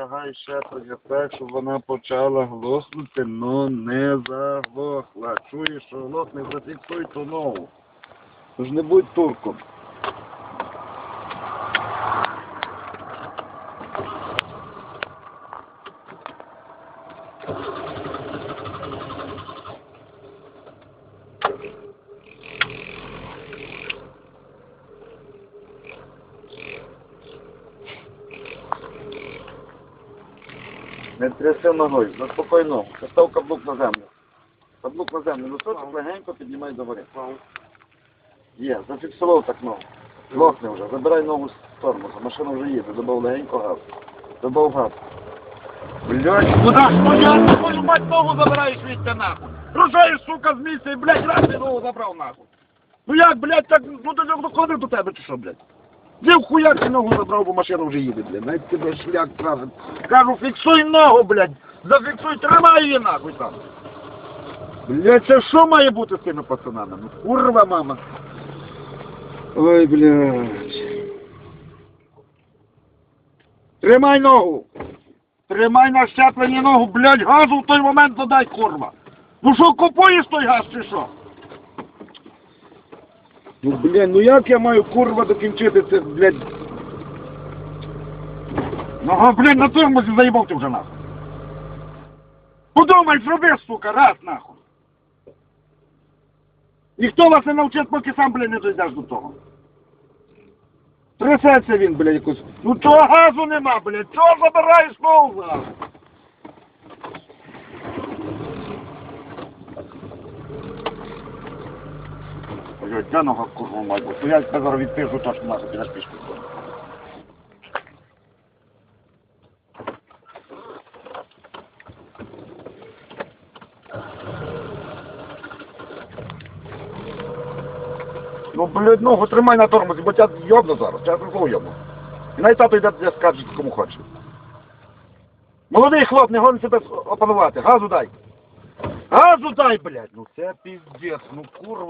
натягай ще трохи так, щоб вона почала глохнути, но не заглохла. Чуєш, що глохне, зафіксуй ту ногу. Тож не будь турком. Не тряси ногою, ногу. Постав каблук на землю. Каблук на землю. Носочок легенько піднімай до гори. Є, зафіксував так ногу. Глохне вже. Забирай ногу з тормоза. Машина вже їде. Добав легенько газ. Добав газ. Блядь, куди ж стояти? Твою мать ногу забираєш звідти нахуй. Рушаєш, сука, з місця і, блядь, раз ногу забрав нахуй. Ну як, блядь, так, ну ти доходив до тебе чи що, блядь? Де в хуяк ти ногу забрав, бо машина вже їде, блядь. Навіть тебе шлях править. Кажу, фіксуй ногу, блядь. Зафіксуй, тримай її нахуй там. Блядь, це що має бути з цими пацанами? Ну, курва, мама. Ой, блядь. Тримай ногу. Тримай на щепленні ногу, блядь, газу в той момент додай, курва. Ну що, купуєш той газ чи що? Ну, блядь, ну як я маю, курва, докінчити це, блядь? Ну, а, блядь, на тормозі заїбав ти вже нахуй. Подумай, зроби, сука, раз нахуй. Ніхто вас не навчить, поки сам, блядь, не дійдеш до того. Трясеться він, блядь, якось. Ну чого газу нема, блядь? Чого забираєш ногу Ой, ця нога курва мать бути. Я зараз відпишу, точно нашу підеш пішки. Ну, блядь, ногу тримай на тормозі, бо тебе йобну зараз, тебе знову йобну. І навіть тато йде тебе скаже, кому хоче. Молодий хлоп, не гони себе опанувати, газу дай. Газу дай, блядь. Ну це піздець, ну курва.